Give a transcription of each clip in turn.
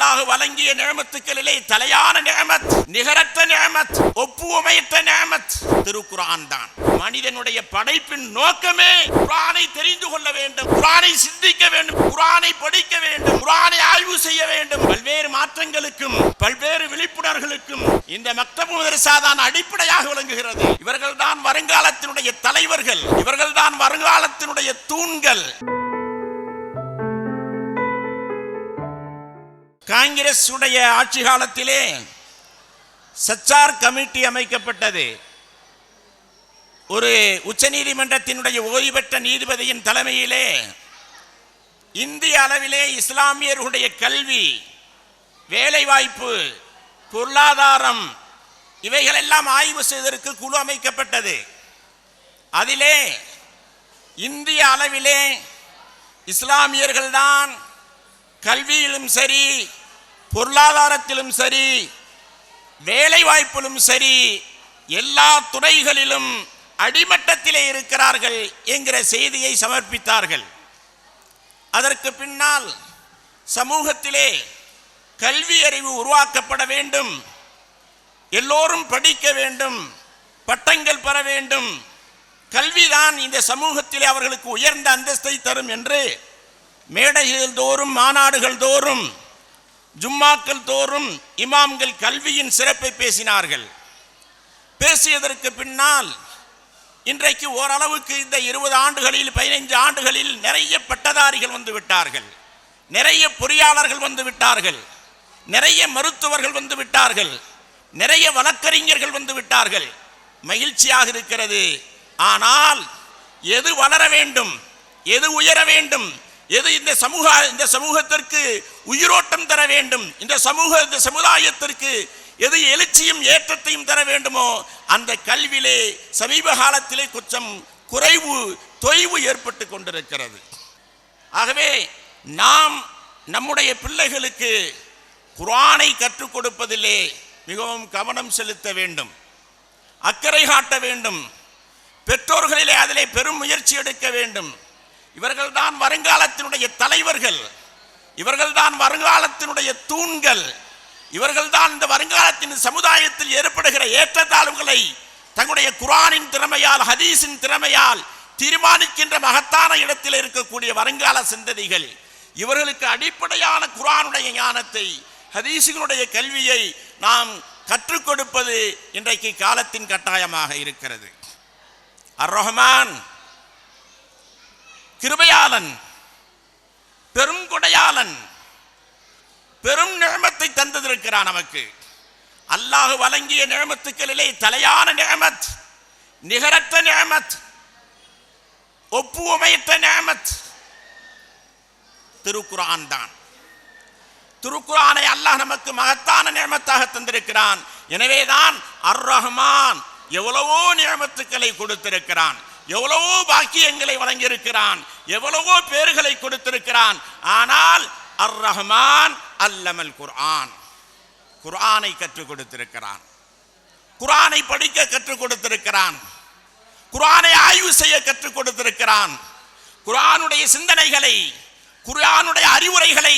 அல்லாஹு வழங்கிய நியமத்துக்களிலே தலையான நியமத் நிகரற்ற நியமத் ஒப்புவமையற்ற நியமத். திருக்குரான் தான். மனிதனுடைய படைப்பின் நோக்கமே குரானை தெரிந்து கொள்ள வேண்டும் குரானை சிந்திக்க வேண்டும் குரானை படிக்க வேண்டும் குரானை ஆய்வு செய்ய வேண்டும். பல்வேறு மாற்றங்களுக்கும் பல்வேறு விழிப்புணர்களுக்கும் இந்த மக்தபு மதரசா தான் அடிப்படையாக விளங்குகிறது. இவர்கள் தான் வருங்காலத்தினுடைய தலைவர்கள் இவர்கள் தான் வருங்காலத்தினுடைய தூண்கள். காங்கிரஸ் உடைய ஆட்சி காலத்திலே சச்சார் கமிட்டி அமைக்கப்பட்டது. ஒரு உச்சநீதிமன்றத்தினுடைய ஓய்வு பெற்ற நீதிபதியின் தலைமையிலே இந்திய அளவிலே இஸ்லாமியர்களுடைய கல்வி வேலைவாய்ப்பு பொருளாதாரம் இவைகளெல்லாம் ஆய்வு செய்வதற்கு குழு அமைக்கப்பட்டது. அதிலே இந்திய அளவிலே இஸ்லாமியர்கள்தான் கல்வியிலும் சரி பொருளாதாரத்திலும் சரி வேலை வாய்ப்பிலும் சரி எல்லா துறைகளிலும் அடிமட்டத்திலே இருக்கிறார்கள் என்கிற செய்தியை சமர்ப்பித்தார்கள். அதற்கு பின்னால் சமூகத்திலே கல்வி அறிவு உருவாக்கப்பட வேண்டும் எல்லோரும் படிக்க வேண்டும் பட்டங்கள் பெற வேண்டும். கல்விதான் இந்த சமூகத்திலே அவர்களுக்கு உயர்ந்த அந்தஸ்தை தரும் என்று மேடைகள் தோறும் மாநாடுகள் தோறும் ஜும்மாக்கள் தோறும் இமாம்கள் கல்வியின் சிறப்பை பேசினார்கள். பேசியதற்கு பின்னால் இன்றைக்கு ஓரளவுக்கு இந்த இருபது ஆண்டுகளில் பதினைந்து ஆண்டுகளில் நிறைய பட்டதாரிகள் வந்து விட்டார்கள். நிறைய பொறியாளர்கள் வந்து விட்டார்கள். நிறைய மருத்துவர்கள் வந்து விட்டார்கள். நிறைய வழக்கறிஞர்கள் வந்து விட்டார்கள். மகிழ்ச்சியாக இருக்கிறது. ஆனால் எது வளர வேண்டும்? எது உயர வேண்டும்? எது இந்த சமூக இந்த சமூகத்திற்கு உயிரோட்டம் தர வேண்டும்? இந்த சமூக இந்த சமுதாயத்திற்கு எது எழுச்சியும் ஏற்றத்தையும் தர வேண்டுமோ? அந்த கல்வியிலே சமீப காலத்திலே கொஞ்சம் குறைவு தொய்வு ஏற்பட்டு கொண்டிருக்கிறது. ஆகவே நாம் நம்முடைய பிள்ளைகளுக்கு குரானை கற்றுக் கொடுப்பதிலே மிகவும் கவனம் செலுத்த வேண்டும். அக்கறை காட்ட வேண்டும். பெற்றோர்களிலே அதிலே பெரும் முயற்சி எடுக்க வேண்டும். இவர்கள்தான் வருங்காலத்தினுடைய தலைவர்கள். இவர்கள்தான் வருங்காலத்தினுடைய தூண்கள். இவர்கள்தான் இந்த வருங்காலத்தின் சமுதாயத்தில் ஏற்படுகிற ஏற்றத்தாழ்வுகளை தங்களுடைய குரானின் திறமையால் ஹதீஸின் திறமையால் தீர்மானிக்கின்ற மகத்தான இடத்தில் இருக்கக்கூடிய வருங்கால சிந்ததிகள் இவர்களுக்கு அடிப்படையான குரானுடைய ஞானத்தை ஹதீஸுகளுடைய கல்வியை நாம் கற்றுக் கொடுப்பது இன்றைக்கு காலத்தின் கட்டாயமாக இருக்கிறது. அர் ரஹ்மான் கிருபையாளன் பெருங்கொடையாளன் பெரும் நிழமத்தை தந்ததிருக்கிறான் நமக்கு. அல்லாஹ் வழங்கிய நிழமத்துக்களிலே தலையான நிழமத் நிகரற்ற நிழமத் ஒப்புவமையற்ற நிழமத் திருக்குரான் தான். திருக்குரானை அல்லாஹ் நமக்கு மகத்தான நியமத்தாக தந்திருக்கிறான். எனவேதான் அர் ரஹ்மான் எவ்வளவோ நியமத்துக்களை கொடுத்திருக்கிறான். எவ்வளவோ பாக்கியங்களை வழங்கியிருக்கிறான் எவ்வளவோ பேர்களை கொடுத்திருக்கிறான். ஆனால் அர் ரஹ்மான் அல்லமல் குர்ஆன். குர்ஆனை கற்றுக் கொடுத்திருக்கிறான். குர்ஆனை படிக்க கற்றுக் கொடுத்திருக்கிறான். குர்ஆனை ஆய்வு செய்ய கற்றுக் கொடுத்திருக்கிறான். குர்ஆனுடைய சிந்தனைகளை குர்ஆனுடைய அறிவுரைகளை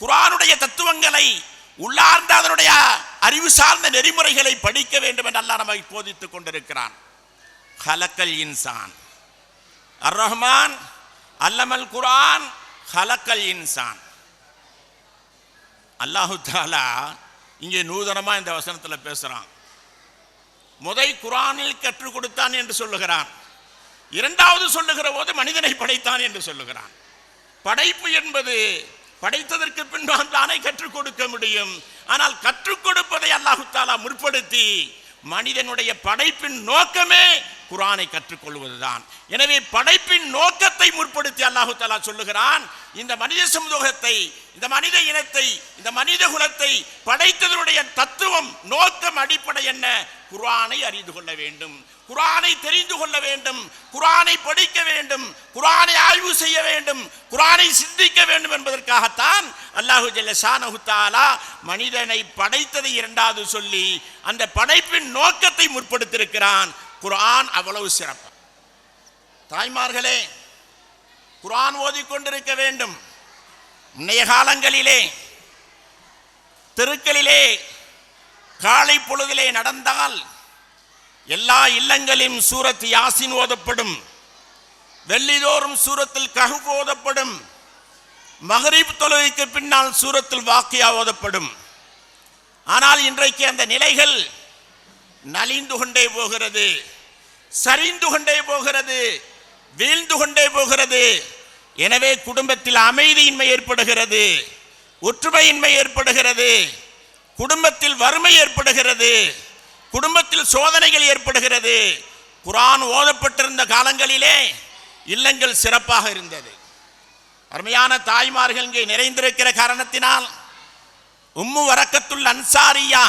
குர்ஆனுடைய தத்துவங்களை உள்ளார்ந்த அதனுடைய அறிவு சார்ந்த நெறிமுறைகளை படிக்க வேண்டும் என்று அல்லாஹ் நமக்கு போதித்துக் கொண்டிருக்கிறான். ஹலக்கல் இன்சான். அர் ரஹ்மான் அல்லமல் குரான் ஹலக்கல் இன்சான். அல்லாஹு தாலா இங்கே நூதனமா இந்த வசனத்துல பேசுறான். முதை குரானில் கற்றுக் கொடுத்தான் என்று சொல்லுகிறான். இரண்டாவது சொல்லுகிற போது மனிதனை படைத்தான் என்று சொல்லுகிறான். படைப்பு என்பது படைத்ததற்கு பின்னால் தானே கற்றுக் கொடுக்க முடியும். ஆனால் கற்றுக் கொடுப்பதை அல்லாஹு தாலா முற்படுத்தி மனிதனுடைய படைப்பின் நோக்கமே குரானை கற்றுக்கொள்வதுதான். எனவே படைப்பின் நோக்கத்தை முற்படுத்த அல்லாஹு தாலா சொல்லுகிறான் இந்த மனித சமூகத்தை இந்த மனித இனத்தை இந்த மனித குலத்தை படைத்ததனுடைய தத்துவம் நோக்கம் அடிப்படை என்ன? குரானை அறிந்து கொள்ள வேண்டும். குரானை தெரிந்து கொள்ள வேண்டும். குரானை படிக்க வேண்டும். குரானை ஆய்வு செய்ய வேண்டும். குரானை சிந்திக்க வேண்டும் என்பதற்காகத்தான் அல்லாஹு ஜல்லஷானஹு மனிதனை படைத்ததை இரண்டாவது சொல்லி அந்த படைப்பின் நோக்கத்தை முற்படுத்தியிருக்கிறான். குரான் அவ்வளவு சிறப்பு. தாய்மார்களே குரான் ஓதிக்கொண்டிருக்க வேண்டும். முன்னைய காலங்களிலே தெருக்களிலே காலை பொழுதிலே நடந்தால் எல்லா இல்லங்களிலும் சூரத் யாசின் ஓதப்படும். வெள்ளிதோறும் சூரத்தில் கஹுப் ஓதப்படும். மகரீப் தொழுகைக்கு பின்னால் சூரத்தில் வாக்கியா ஓதப்படும். ஆனால் இன்றைக்கு அந்த நிலைகள் நலிந்து கொண்டே போகிறது சரிந்து கொண்டே போகிறது. வீழ்ந்து கொண்டே போகிறது. எனவே குடும்பத்தில் அமைதியின்மை ஏற்படுகிறது. ஒற்றுமையின்மை ஏற்படுகிறது. குடும்பத்தில் வறுமை ஏற்படுகிறது. குடும்பத்தில் சோதனைகள் ஏற்படுகிறது. குரான் ஓதப்பட்டிருந்த காலங்களிலே இல்லங்கள் சிறப்பாக இருந்தது. அருமையான தாய்மார்கள் இங்கே நிறைந்திருக்கிற காரணத்தினால் உம்மு வரக்கத்துல் அன்சாரியா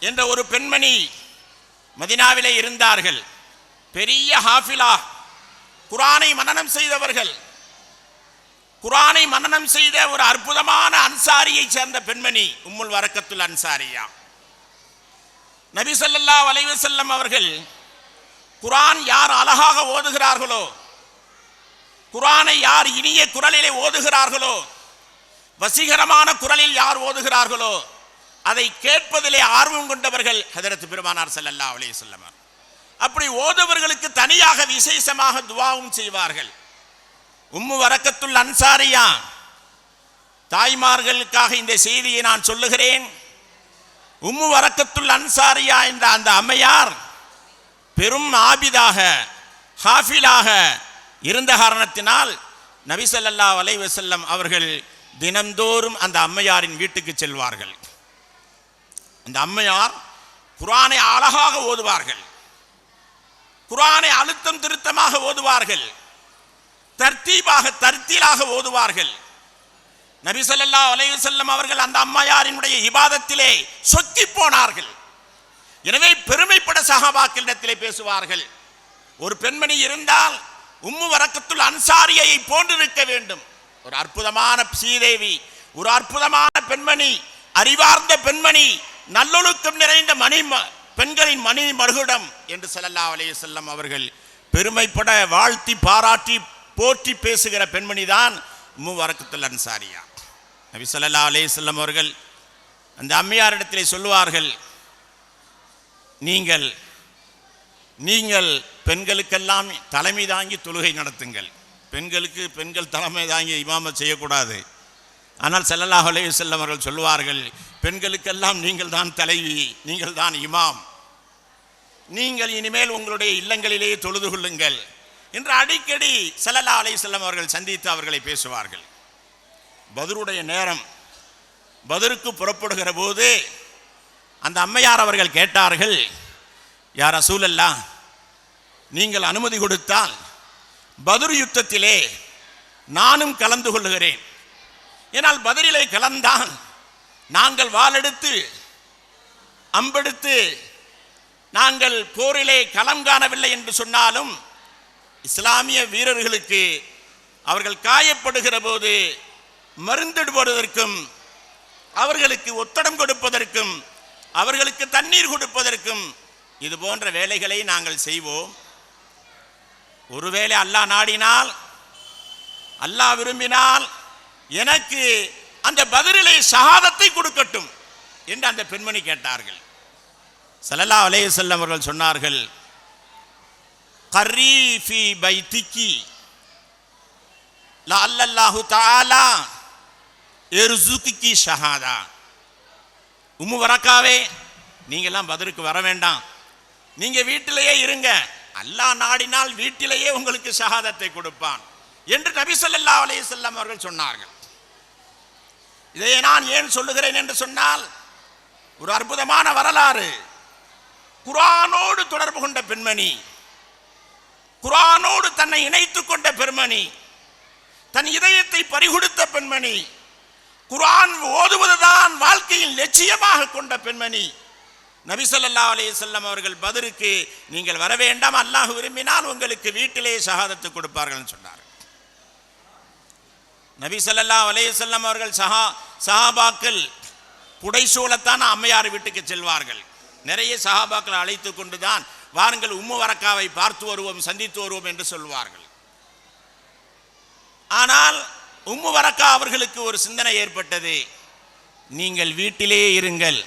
என்ற ஒரு பெண்மணி மதினாவிலே இருந்தார்கள். பெரிய ஹாஃபிலா குரானை மனநம் செய்தவர்கள். குரானை மனநம் செய்த ஒரு அற்புதமான அன்சாரியை சேர்ந்த பெண்மணி உம்முல் வரக்கத்துல் அன்சாரியா. நபி ஸல்லல்லாஹு அலைஹி செல்லம் அவர்கள் குரான் யார் அழகாக ஓதுகிறார்களோ குரானை யார் இனிய குரலிலே ஓதுகிறார்களோ வசீகரமான குரலில் யார் ஓதுகிறார்களோ அதை கேட்பதிலே ஆர்வம் கொண்டவர்கள் ஹதரத் பெருமானார் செல்லல்லா அலைய செல்லமர் அப்படி ஓதுவர்களுக்கு தனியாக விசேஷமாக துவாவும் செய்வார்கள். உம்மு வரக்கத்துள் அன்சாரியா தாய்மார்களுக்காக இந்த செய்தியை நான் சொல்லுகிறேன். உம்மு வரக்கத்துள் அன்சாரியா என்ற அந்த அம்மையார் பெரும் ஆபிதாக ஹாஃபிலாக இருந்த காரணத்தினால் நபிசல்லா அலைவசல்லம் அவர்கள் தினந்தோறும் அந்த அம்மையாரின் வீட்டுக்கு செல்வார்கள். அந்த அம்மையார் குரானை அழகாக ஓதுவார்கள். குரானை அழுத்தம் திருத்தமாக ஓதுவார்கள். தர்த்தீபாக தர்த்தீலாக ஓதுவார்கள். நபி ஸல்லல்லாஹு அலைஹி அவர்கள் அந்த அம்மையாரினுடைய இபாதத்திலே சொக்கி போனார்கள். எனவே பெருமைப்பட சஹாபாக்களிடத்திலே பேசுவார்கள். ஒரு பெண்மணி இருந்தால் உம்மு வரக்கத்துள் அன்சாரியை போன்றிருக்க வேண்டும். ஒரு அற்புதமான ஸ்ரீதேவி ஒரு அற்புதமான பெண்மணி அறிவார்ந்த பெண்மணி நல்லொழுக்கம் நிறைந்த மணி பெண்களின் மனித மறுகுடம் என்று ஸல்லல்லாஹு அலைய செல்லம் அவர்கள் பெருமைப்பட வாழ்த்தி பாராட்டி போற்றி பேசுகிற பெண்மணி தான் உம்மு அன்சாரியா. நபி சொல்லல்லா அலைஹி செல்லம் அவர்கள் அந்த அம்மையாரிடத்திலே சொல்லுவார்கள் நீங்கள் நீங்கள் பெண்களுக்கெல்லாம் தலைமை தாங்கி தொழுகை நடத்துங்கள். பெண்களுக்கு பெண்கள் தலைமை தாங்கி இமாமத் செய்யக்கூடாது. ஆனால் ஸல்லல்லாஹு அலைஹி செல்லவர்கள் அவர்கள் சொல்லுவார்கள் பெண்களுக்கெல்லாம் நீங்கள் தான் தலைவி நீங்கள் தான் இமாம். நீங்கள் இனிமேல் உங்களுடைய இல்லங்களிலேயே தொழுது கொள்ளுங்கள். என்று அடிக்கடி செல்லல்லா அலைஹி செல்லம் அவர்கள் சந்தித்து அவர்களை பேசுவார்கள். பதருடைய நேரம் பதருக்கு புறப்படுகிற போது அந்த அம்மையார் அவர்கள் கேட்டார்கள் யார் அசூலல்லா நீங்கள் அனுமதி கொடுத்தால் பதுர் யுத்தத்திலே நானும் கலந்து கொள்ளுகிறேன். ஏனால் பதிரிலே கலந்தான் நாங்கள் வாளெடுத்து அம்பெடுத்து நாங்கள் போரிலே களம் காணவில்லை என்று சொன்னாலும் இஸ்லாமிய வீரர்களுக்கு அவர்கள் காயப்படுகிற போது மருந்திடுவதற்கும் அவர்களுக்கு ஒத்தடம் கொடுப்பதற்கும் அவர்களுக்கு தண்ணீர் கொடுப்பதற்கும் இது போன்ற வேலைகளை நாங்கள் செய்வோம். ஒருவேளை அல்லாஹ் நாடினால் அல்லாஹ் விரும்பினால் எனக்கு அந்த பதிலிலே சகாதத்தை கொடுக்கட்டும் என்று அந்த பெண்மணி கேட்டார்கள். சலல்லா அலைஹி வஸல்லம் அவர்கள் சொன்னார்கள் கரீஃபி பைத்திக்கி லஅல்லல்லாஹு தாலா எருசுக்கி ஷஹாதா. உம்மு வரக்காவே நீங்கள்லாம் பதிலுக்கு வர வேண்டாம். நீங்கள் வீட்டிலேயே இருங்க. அல்லாஹ் நாடினால் வீட்டிலேயே உங்களுக்கு ஷஹாதத்தை கொடுப்பான் என்று நபி சொல்லல்லா அலைஹி அவர்கள் சொன்னார்கள். இதை நான் ஏன் சொல்லுகிறேன் என்று சொன்னால் ஒரு அற்புதமான வரலாறு. குரானோடு தொடர்பு கொண்ட பெண்மணி குரானோடு தன்னை இணைத்துக் கொண்ட பெண்மணி தன் இதயத்தை பறிகொடுத்த பெண்மணி குரான் ஓதுவதுதான் வாழ்க்கையின் லட்சியமாக கொண்ட பெண்மணி. நபிசல்லா ஸல்லல்லாஹு செல்லம் அவர்கள் பதிலுக்கு நீங்கள் வர வேண்டாம் அல்லாஹ் விரும்பினால் உங்களுக்கு வீட்டிலே சகாதத்து கொடுப்பார்கள் சொன்னார் நபி சொல்லல்லா அலைஹி அவர்கள் சஹா சஹாபாக்கள் புடைசூழத்தான் அம்மையார் வீட்டுக்கு செல்வார்கள். நிறைய சஹாபாக்களை அழைத்து கொண்டுதான் வாருங்கள் உம்மு வரக்காவை பார்த்து வருவோம் சந்தித்து வருவோம் என்று சொல்வார்கள். ஆனால் உம்மு வரக்கா அவர்களுக்கு ஒரு சிந்தனை ஏற்பட்டது. நீங்கள் வீட்டிலே இருங்கள்.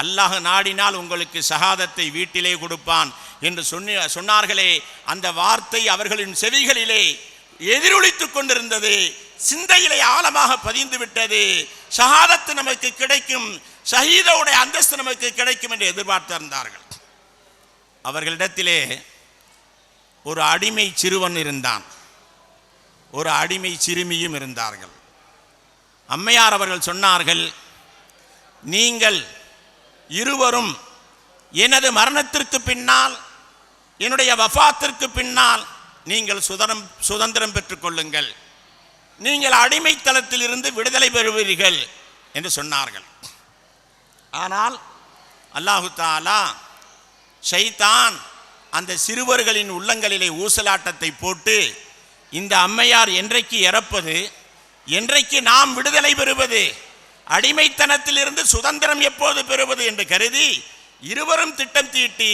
அல்லாஹ் நாடினால் உங்களுக்கு சகாதத்தை வீட்டிலே கொடுப்பான் என்று சொன்ன சொன்னார்களே. அந்த வார்த்தை அவர்களின் செவிகளிலே எதிரொலித்துக் கொண்டிருந்தது. சிந்தையிலே ஆழமாக பதிந்து விட்டது. ஷஹாதத்து நமக்கு கிடைக்கும் ஷஹீதவுடைய அந்தஸ்து நமக்கு கிடைக்கும் என்று எதிர்பார்த்திருந்தார்கள். அவர்களிடத்திலே ஒரு அடிமை சிறுவன் இருந்தான். ஒரு அடிமை சிறுமியும் இருந்தார்கள். அம்மையார் அவர்கள் சொன்னார்கள் நீங்கள் இருவரும் எனது மரணத்திற்கு பின்னால் என்னுடைய வஃபாத்திற்கு பின்னால் நீங்கள் சுதந்திரம் சுதந்திரம் பெற்றுக்கொள்ளுங்கள் நீங்கள் அடிமைத்தளத்தில் இருந்து விடுதலை பெறுவீர்கள் என்று சொன்னார்கள். ஆனால் அல்லாஹு தாலா ஷைத்தான் அந்த சிறுவர்களின் உள்ளங்களிலே ஊசலாட்டத்தை போட்டு இந்த அம்மையார் என்றைக்கு இறப்பது என்றைக்கு நாம் விடுதலை பெறுவது அடிமைத்தனத்திலிருந்து சுதந்திரம் எப்போது பெறுவது என்று கருதி இருவரும் திட்டம் தீட்டி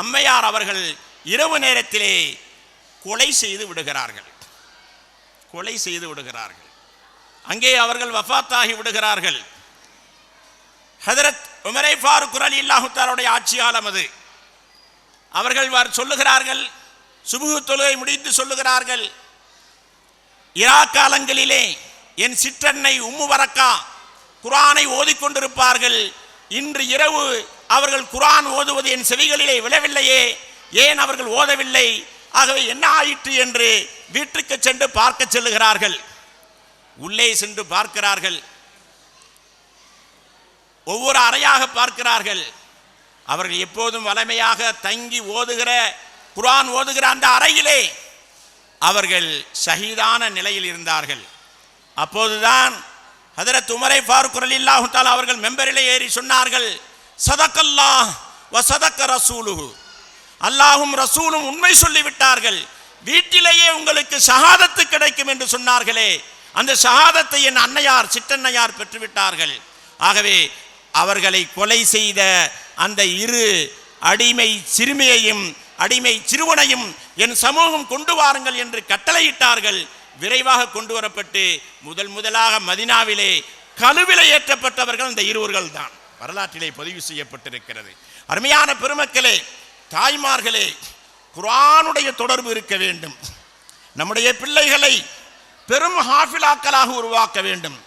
அம்மையார் அவர்கள் இரவு நேரத்திலே கொலை செய்து விடுகிறார்கள். கொலை செய்து விடுகிறார்கள். அங்கே அவர்கள் வஃபாத்தாகி விடுகிறார்கள். ஹதரத் உமரை ஃபாரு குரல் இல்லாஹுத்தாருடைய ஆட்சி காலம் அது. அவர்கள் வர் சொல்லுகிறார்கள் சுபுகு தொழுகை முடித்து சொல்லுகிறார்கள் இரா காலங்களிலே என் சிற்றன்னை உம்மு வரக்கா குரானை ஓதிக்கொண்டிருப்பார்கள் இன்று இரவு அவர்கள் குரான் ஓதுவது என் செவிகளிலே விழவில்லையே ஏன் அவர்கள் ஓதவில்லை? ஆகவே என்ன ஆயிற்று என்று வீட்டுக்கு சென்று பார்க்க செல்லுகிறார்கள். உள்ளே சென்று பார்க்கிறார்கள். ஒவ்வொரு அறையாக பார்க்கிறார்கள். அவர்கள் எப்போதும் வளமையாக தங்கி ஓதுகிற குரான் ஓதுகிற அந்த அறையிலே அவர்கள் ஷஹீதான நிலையில் இருந்தார்கள். அப்போதுதான் ஹதரத் உமரை ஃபாரூக் ரலில்லாஹு அவர்கள் மெம்பரிலே ஏறி சொன்னார்கள் சதக்கல்லா வ சதக்க அல்லாஹும் ரசூலும் உண்மை சொல்லிவிட்டார்கள். வீட்டிலேயே உங்களுக்கு ஷஹாதத்து கிடைக்கும் என்று சொன்னார்களே அந்த ஷஹாதத்தை என் அன்னையார் சிற்றன்னையார் பெற்றுவிட்டார்கள். ஆகவே அவர்களை கொலை செய்த அந்த இரு அடிமை சிறுமியையும் அடிமை சிறுவனையும் என் சமூகம் கொண்டு வாருங்கள் என்று கட்டளையிட்டார்கள். விரைவாக கொண்டு வரப்பட்டு முதல் முதலாக மதினாவிலே கழுவில ஏற்றப்பட்டவர்கள் இந்த இருவர்கள் தான் வரலாற்றிலே பதிவு செய்யப்பட்டிருக்கிறது. அருமையான பெருமக்களே தாய்மார்களே குரானுடைய தொடர்பு இருக்க வேண்டும். நம்முடைய பிள்ளைகளை பெரும் ஹாஃபிலாக்களாக உருவாக்க வேண்டும்.